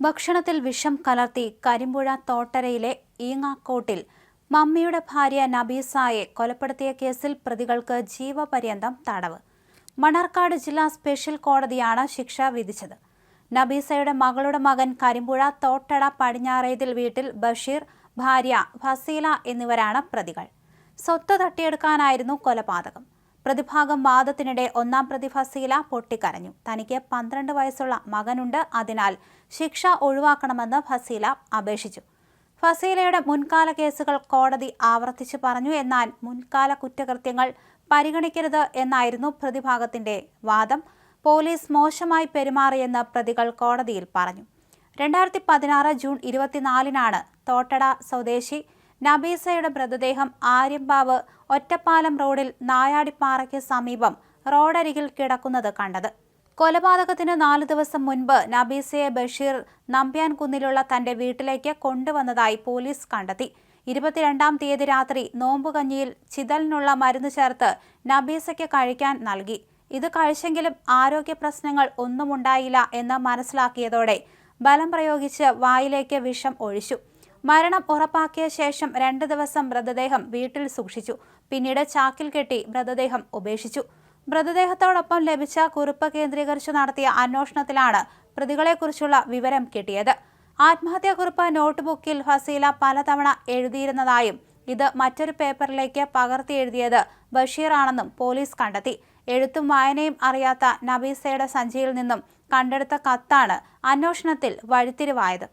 ഭക്ഷണത്തിൽ വിഷം കലർത്തി കരിമ്പുഴ തോട്ടരയിലെ ഈങ്ങാക്കോട്ടിൽ മമ്മിയുടെ ഭാര്യ നബീസായെ കൊലപ്പെടുത്തിയ കേസിൽ പ്രതികൾക്ക് ജീവപര്യന്തം തടവ്. മണർക്കാട് ജില്ലാ സ്പെഷ്യൽ കോടതിയാണ് ശിക്ഷ വിധിച്ചത്. നബീസയുടെ മകളുടെ മകൻ കരിമ്പുഴ തോട്ടട പടിഞ്ഞാറേതിൽ വീട്ടിൽ ബഷീർ ഭാര്യ ഫസീല എന്നിവരാണ് പ്രതികൾ. സ്വത്ത് തട്ടിയെടുക്കാനായിരുന്നു കൊലപാതകം. പ്രതിഭാഗം വാദത്തിനിടെ ഒന്നാം പ്രതി ഫസീല പൊട്ടിക്കരഞ്ഞു. തനിക്ക് പന്ത്രണ്ട് വയസ്സുള്ള മകനുണ്ട്. അതിനാൽ ശിക്ഷ ഒഴിവാക്കണമെന്ന് ഫസീല അപേക്ഷിച്ചു. ഫസീലയുടെ മുൻകാല കേസുകൾ കോടതി ആവർത്തിച്ചു പറഞ്ഞു. എന്നാൽ മുൻകാല കുറ്റകൃത്യങ്ങൾ പരിഗണിക്കരുത് എന്നായിരുന്നു പ്രതിഭാഗത്തിന്റെ വാദം. പോലീസ് മോശമായി പെരുമാറിയെന്ന് പ്രതികൾ കോടതിയിൽ പറഞ്ഞു. രണ്ടായിരത്തി പതിനാറ് ജൂൺ ഇരുപത്തിനാലിനാണ് തോട്ടട സ്വദേശി നബീസയുടെ മൃതദേഹം ആര്യമ്പാവ് ഒറ്റപ്പാലം റോഡിൽ നായാടിപ്പാറയ്ക്ക് സമീപം റോഡരികിൽ കിടക്കുന്നത് കണ്ടത്. കൊലപാതകത്തിന് നാലു ദിവസം മുൻപ് നബീസയെ ബഷീർ നമ്പ്യാൻകുന്നിലുള്ള തന്റെ വീട്ടിലേക്ക് കൊണ്ടുവന്നതായി പോലീസ് കണ്ടെത്തി. ഇരുപത്തിരണ്ടാം തീയതി രാത്രി നോമ്പുകഞ്ഞിയിൽ ചിതലിനുള്ള മരുന്ന് ചേർത്ത് നബീസയ്ക്ക് കഴിക്കാൻ നൽകി. ഇത് കഴിച്ചെങ്കിലും ആരോഗ്യ പ്രശ്നങ്ങൾ ഒന്നുമുണ്ടായില്ല എന്ന് മനസ്സിലാക്കിയതോടെ ബലം പ്രയോഗിച്ച് വായിലേക്ക് വിഷം ഒഴിച്ചു. മരണം ഉറപ്പാക്കിയ ശേഷം രണ്ട് ദിവസം മൃതദേഹം വീട്ടിൽ സൂക്ഷിച്ചു. പിന്നീട് ചാക്കിൽ കെട്ടി മൃതദേഹം ഉപേക്ഷിച്ചു. മൃതദേഹത്തോടൊപ്പം ലഭിച്ച കുറിപ്പ് കേന്ദ്രീകരിച്ച് നടത്തിയ അന്വേഷണത്തിലാണ് പ്രതികളെക്കുറിച്ചുള്ള വിവരം കിട്ടിയത്. ആത്മഹത്യാക്കുറിപ്പ് നോട്ട്ബുക്കിൽ ഫസീല പലതവണ എഴുതിയിരുന്നതായും ഇത് മറ്റൊരു പേപ്പറിലേക്ക് പകർത്തി എഴുതിയത് ബഷീറാണെന്നും പോലീസ് കണ്ടെത്തി. എഴുത്തും വായനയും അറിയാത്ത നബീസയുടെ സഞ്ചിയിൽ നിന്നും കണ്ടെടുത്ത കത്താണ് അന്വേഷണത്തിൽ വഴിത്തിരിവായത്.